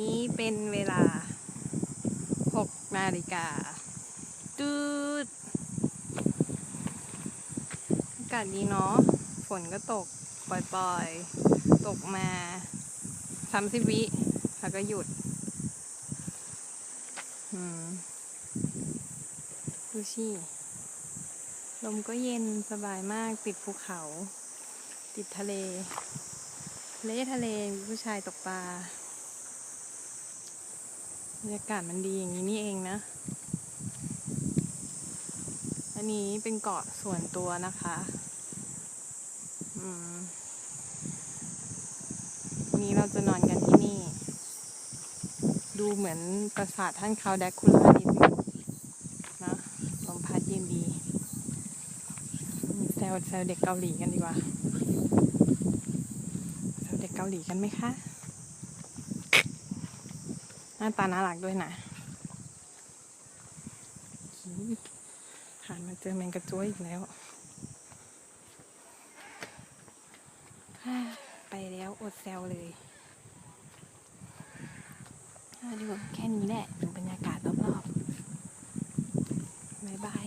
นี้เป็นเวลา 6 นาฬิกาตืดอากาศดีเนาะ ฝนก็ตกปล่อยๆ ตกมา30วิ แล้วก็หยุดดูชิลมก็เย็นสบายมากติดภูเขา ติดทะเล ทะเลทะเลมีผู้ชายตกปลา บรรยากาศมันดีอย่างนี้นี่เองนะ อันนี้เป็นเกาะส่วนตัวนะคะ อืมวันนี้เราจะนอนกันที่นี่ ดูเหมือนปราสาทท่านคาวแดกคูล่านิดนึงนะลมพัดเย็นดีแซวแซวเด็กเกาหลีกันดีกว่า แซวเด็กเกาหลีกันไหมคะ น้าตาน่ารักด้วยนะหันมาเจอแมงกระจ้วยอีกแล้ว ไปแล้วอดแซวเลยดูแค่นี้แหละดูบรรยากาศรอบๆบ๊ายบาย